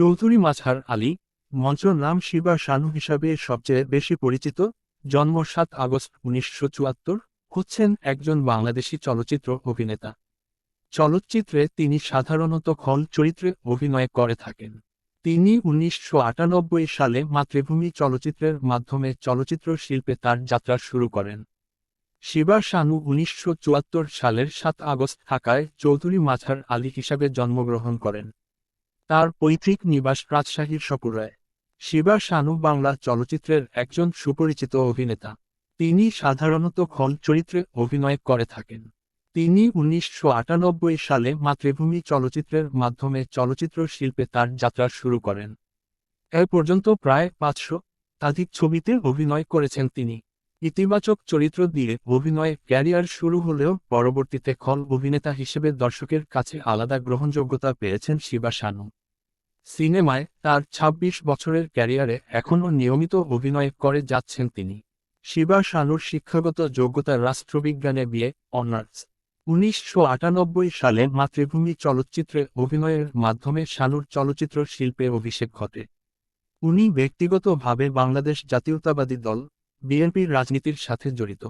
চৌধুরী মাঝহার আলী মঞ্চ নাম শিবা শানু হিসাবে সবচেয়ে বেশি পরিচিত, জন্ম সাত আগস্ট উনিশশো চুয়াত্তর, হচ্ছেন একজন বাংলাদেশি চলচ্চিত্র অভিনেতা। চলচ্চিত্রে তিনি সাধারণত খল চরিত্রে অভিনয় করে থাকেন। তিনি উনিশশো আটানব্বই সালে মাতৃভূমি চলচ্চিত্রের মাধ্যমে চলচ্চিত্র শিল্পে তার যাত্রা শুরু করেন। শিবা শানু উনিশশো চুয়াত্তর সালের সাত আগস্ট ঢাকায় চৌধুরী মাঝার আলী হিসাবে জন্মগ্রহণ করেন। তার পৈতৃক নিবাস রাজশাহীর সপুরায়। শিবা শানু বাংলা চলচ্চিত্রের একজন সুপরিচিত অভিনেতা। তিনি সাধারণত খল চরিত্রে অভিনয় করে থাকেন। তিনি উনিশশো আটানব্বই সালে মাতৃভূমি চলচ্চিত্রের মাধ্যমে চলচ্চিত্র শিল্পে তার যাত্রা শুরু করেন। এ পর্যন্ত প্রায় পাঁচশো একাধিক ছবিতে অভিনয় করেছেন তিনি। ইতিবাচক চরিত্র দিয়ে অভিনয়ে ক্যারিয়ার শুরু হলেও পরবর্তীতে খল অভিনেতা হিসেবে দর্শকের কাছে আলাদা গ্রহণযোগ্যতা পেয়েছেন শিবা শানু। সিনেমায় তার ২৬ বছরের ক্যারিয়ারে এখনও নিয়মিত অভিনয় করে যাচ্ছেন তিনি। শিবা শানুর শিক্ষাগত যোগ্যতা রাষ্ট্রবিজ্ঞানে বিয়ে অনার্স। উনিশশো আটানব্বই সালে মাতৃভূমি চলচ্চিত্রে অভিনয়ের মাধ্যমে শানুর চলচ্চিত্র শিল্পে অভিষেক ঘটে। উনি ব্যক্তিগতভাবে বাংলাদেশ জাতীয়তাবাদী দল, বিএনপির রাজনীতির সাথে জড়িত।